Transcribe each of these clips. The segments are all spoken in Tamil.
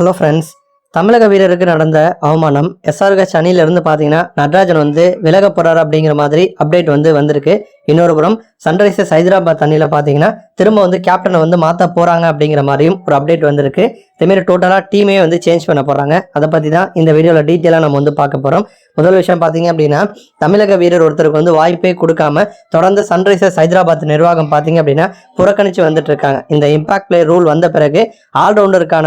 ஹலோ ஃப்ரெண்ட்ஸ் தமிழக வீரருக்கு நடந்த அவமானம் எஸ்ஆர்ஹெச் அணியிலிருந்து பார்த்தீங்கன்னா நடராஜன் வந்து விலக போகிறார் அப்படிங்கிற மாதிரி அப்டேட் வந்து வந்திருக்கு. இன்னொரு புறம் சன்ரைசர்ஸ் ஹைதராபாத் அணியில் பார்த்தீங்கன்னா திரும்ப வந்து கேப்டனை வந்து மாற்ற போகிறாங்க அப்படிங்கிற மாதிரியும் ஒரு அப்டேட் வந்திருக்கு. இதேமாரி டோட்டலாக டீமே வந்து சேஞ்ச் பண்ண போகிறாங்க அதை பற்றி தான் இந்த வீடியோவில் டீட்டெயிலாக நம்ம வந்து பார்க்க போகிறோம் முதல் விஷயம் பார்த்தீங்க அப்படின்னா தமிழக வீரர் ஒருத்தருக்கு வந்து வாய்ப்பே கொடுக்காம தொடர்ந்து சன்ரைசர்ஸ் ஹைதராபாத் நிர்வாகம் பார்த்தீங்க அப்படின்னா புறக்கணித்து வந்துட்டு இருக்காங்க. இந்த இம்பாக்ட் பிளே ரூல் வந்த பிறகு ஆல்ரவுண்டருக்கான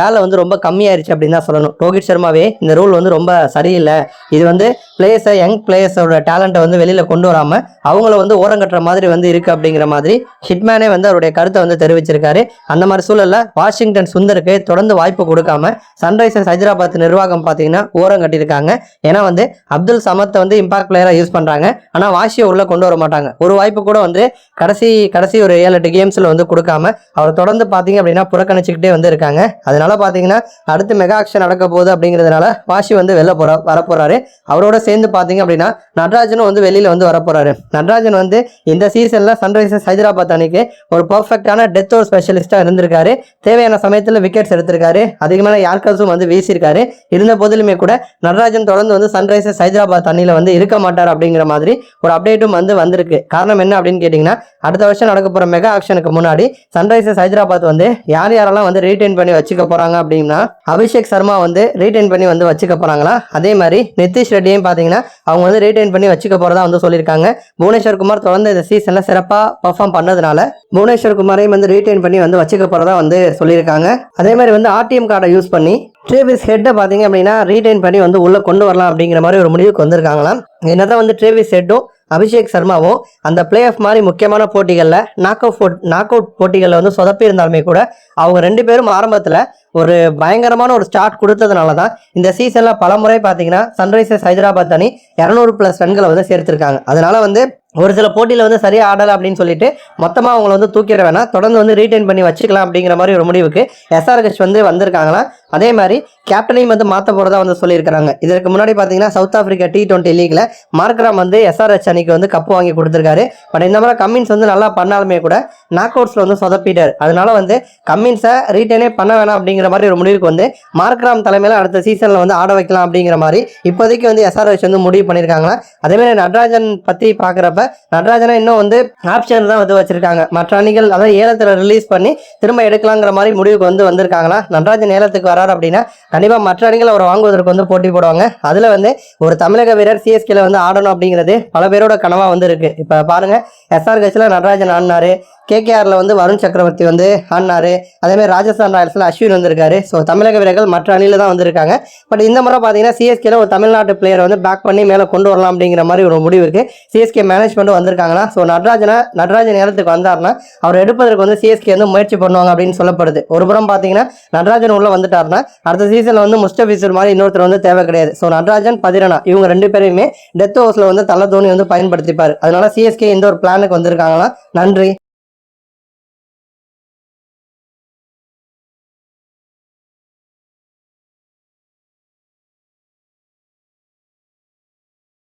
வேலை வந்து ரொம்ப கம்மியாயிருச்சு அப்படின்னு தான் சொல்லணும். ரோஹித் சர்மாவே இந்த ரூல் வந்து ரொம்ப சரியில்லை. இது வந்து பிளேயர்ஸை யங் பிளேயர்ஸோட டேலண்ட்டை வந்து வெளியில் கொண்டு வராமல் அவங்கள வந்து ஓரங்கட்டுற மாதிரி வந்து இருக்கு அப்படிங்கிற மாதிரி ஹிட்மேனே வந்து அவருடைய கருத்தை வந்து தெரிவிச்சிருக்காரு. அந்த மாதிரி சூழல்ல வாஷிங்டன் சுந்தருக்கு தொடர்ந்து வாய்ப்பு கொடுக்காம சன்ரைசர்ஸ் ஹைதராபாத் நிர்வாகம் பார்த்தீங்கன்னா ஓரம் கட்டியிருக்காங்க. ஏன்னா வந்து அப்துல் சமத்தை வந்து இம்பாக்ட் பிளேயராக யூஸ் பண்ணுறாங்க ஆனால் வாஷியை உள்ள கொண்டு வர மாட்டாங்க. ஒரு வாய்ப்பு கூட வந்து கடைசி கடைசி ஒரு ஏழு எட்டு கேம்ஸில் வந்து கொடுக்காம அவர் தொடர்ந்து பார்த்தீங்க அப்படின்னா புறக்கணிச்சுக்கிட்டே வந்து இருக்காங்க. அதனால பார்த்தீங்கன்னா அடுத்து மெகா ஆக்ஷன் நடக்க போகுது அப்படிங்கிறதுனால வாஷி வந்து வெளில போற வரப்போறாரு. அவரோட சேர்ந்து பார்த்தீங்க அப்படின்னா நடராஜனும் வந்து வெளியில் வந்து வரப்போறாரு. நடராஜன் வந்து இந்த சீசனில் சன்ரைசர்ஸ் ஹைதராபாத் அணிக்கு ஒரு பர்ஃபெக்டான டெத் ஓவர் ஸ்பெஷலிஸ்ட்டாக இருந்திருக்காரு. தேவையான சமயத்தில் விக்கெட்ஸ் எடுத்திருக்காரு. அதிகமான யார்கர்ஸும் வந்து வீசியிருக்காரு. இருந்த போதிலுமே கூட நடராஜன் தொடர்ந்து வந்து சன்ரைசர்ஸ் ஹைதராபாத் அணியில் வந்து இருக்க மாட்டார் அப்படிங்கிற மாதிரி ஒரு அப்டேட்டும் வந்து வந்திருக்கு. காரணம் என்ன அப்படின்னு கேட்டிங்கன்னா அடுத்த வருஷம் நடக்க போகிற மெகா ஆக்ஷனுக்கு முன்னாடி சன்ரைசர்ஸ் ஹைதராபாத் வந்து யார் யாரெல்லாம் வந்து ரீடைன் பண்ணி வச்சுக்க போகிறாங்க அப்படின்னா அபிஷேக் சர்மா வந்து ரீடைன் பண்ணி வந்து வச்சுக்க போகிறாங்களா அதே மாதிரி நிதிஷ் ரெட்டியும் பார்த்தீங்கன்னா அவங்க வந்து ரீடைன் பண்ணி வச்சுக்க போகிறதா வந்து சொல்லியிருக்காங்க. புவனேஸ்வர் குமார் தொடர்ந்து இந்த சீசனில் சிறப்பாக பர்ஃபார்ம் பண்ணதுனால புவனேஸ்வர் குமாரையும் வந்து ரீடைன் பண்ணி வந்து வச்சுக்க போகிறதா வந்து சொல்லியிருக்காங்க. அதே மாதிரி வந்து ஆர்டிஎம் கார்டை யூஸ் பண்ணி ட்ரேவிஸ் ஹெட்டை பார்த்தீங்க அப்படின்னா ரீடைன் பண்ணி வந்து உள்ளே கொண்டு வரலாம் அப்படிங்கிற மாதிரி ஒரு முடிவுக்கு வந்திருக்காங்களாம். என்னதான் வந்து ட்ரேவிஸ் ஹெட்டும் அபிஷேக் சர்மாவும் அந்த பிளே ஆஃப் மாதிரி முக்கியமான போட்டிகளில் நாக் அவுட் நாக் அவுட் போட்டிகளில் வந்து சொதப்பி இருந்தாலுமே கூட அவங்க ரெண்டு பேரும் ஆரம்பத்தில் ஒரு பயங்கரமான ஒரு ஸ்டார்ட் கொடுத்ததுனால தான் இந்த சீசனில் பல முறை பார்த்தீங்கன்னா சன்ரைசர்ஸ் ஹைதராபாத் அணி இரநூறு ப்ளஸ் ரன்களை வந்து சேர்த்துருக்காங்க. அதனால் வந்து ஒரு சில போட்டியில் வந்து சரியாக ஆடலை அப்படின்னு சொல்லிட்டு மொத்தமாக அவங்கள வந்து தூக்கிட வேணாம். தொடர்ந்து வந்து ரீடைன் பண்ணி வச்சுக்கலாம் அப்படிங்கிற மாதிரி ஒரு முடிவுக்கு எஸ்ஆர்ஹெச் வந்து வந்திருக்காங்களாம் அதே மாதிரி கேப்டனையும் வந்து மாற்ற போகிறதா வந்து சொல்லியிருக்கிறாங்க. இதற்கு முன்னாடி பார்த்தீங்கன்னா சவுத் ஆஃப்ரிக்கா டி டுவெண்ட்டி லீக்ல மார்க்ராம் வந்து எஸ்ஆர்ஹெச் அணிக்கு வந்து கப்பு வாங்கி கொடுத்துருக்காரு. பட் இந்த மாதிரி கம்மின்ஸ் வந்து நல்லா பண்ணாலுமே கூட நாக் அவுட்ஸில் வந்து சொதப்பிட்டார். அதனால வந்து கம்மின்ஸை ரீட்டைனே பண்ண வேணாம் அப்படிங்கிற மாதிரி ஒரு முடிவுக்கு வந்து மார்க்ராம் தலைமையில் அடுத்த சீசனில் வந்து ஆட வைக்கலாம் அப்படிங்கிற மாதிரி இப்போதைக்கு வந்து எஸ்ஆர்ஹெச் வந்து முடிவு பண்ணியிருக்காங்களா? அதேமாதிரி நட்ராஜன் நடராஜன் பற்றி பார்க்குறப்ப நடராஜனை இன்னும் வந்து ஆப்ஷன் தான் வந்து வச்சிருக்காங்க. மற்ற அணிகள் அதாவது ஏலத்தில் ரிலீஸ் பண்ணி திரும்ப எடுக்கலாங்கிற மாதிரி முடிவுக்கு வந்து வந்திருக்காங்களா? நடராஜன் ஏலத்துக்கு வராரு அப்படின்னா கண்டிப்பாக மற்ற அணிகள் அவர் வாங்குவதற்கு வந்து போட்டி போடுவாங்க. அதில் வந்து ஒரு தமிழக வீரர் சிஎஸ்கேல வந்து ஆடணும் அப்படிங்கிறது பல பேரோட கனவாக வந்து இருக்கு. இப்போ பாருங்க கட்சியில் நடராஜன் ஆடினாரு. கேகேஆரில் வந்து வருண் சக்கரவர்த்தி வந்து ஆடினாரு. அதேமாதிரி ராஜஸ்தான் ராயல்ஸில் அஸ்வின் வந்திருக்காரு. ஸோ தமிழக வீரர்கள் மற்ற அணியில் தான் வந்திருக்காங்க. பட் இந்த முறை பார்த்தீங்கன்னா சிஎஸ்கேல ஒரு தமிழ்நாட்டு பிளேயரை வந்து பேக் பண்ணி மேலே கொண்டு வரலாம் அப்படிங்கிற மாதிரி ஒரு முடிவு இருக்குது சிஎஸ்கே மேனேஜ்மெண்ட் வந்திருக்காங்கன்னா ஸோ நடராஜனை நடராஜன் நேரத்துக்கு வந்தாருன்னா அவர் எடுப்பதற்கு வந்து சிஎஸ்கே வந்து முயற்சி பண்ணுவாங்க அப்படின்னு சொல்லப்படுது. ஒரு புறம் பார்த்தீங்கன்னா நடராஜன் உள்ள வந்துட்டாருன்னா அடுத்த சீசனில் வந்து முஸ்டபிசர் மாதிரி இன்னொருத்தர் வந்து தேவை கிடையாது. ஸோ நடராஜன் பதிரனா இவங்க ரெண்டு பேரையுமே டெத் ஹவுஸில் வந்து தலை தோனி வந்து பயன்படுத்திப்பார். அதனால சிஎஸ்கே இந்த ஒரு பிளானுக்கு வந்திருக்காங்களா நன்றி.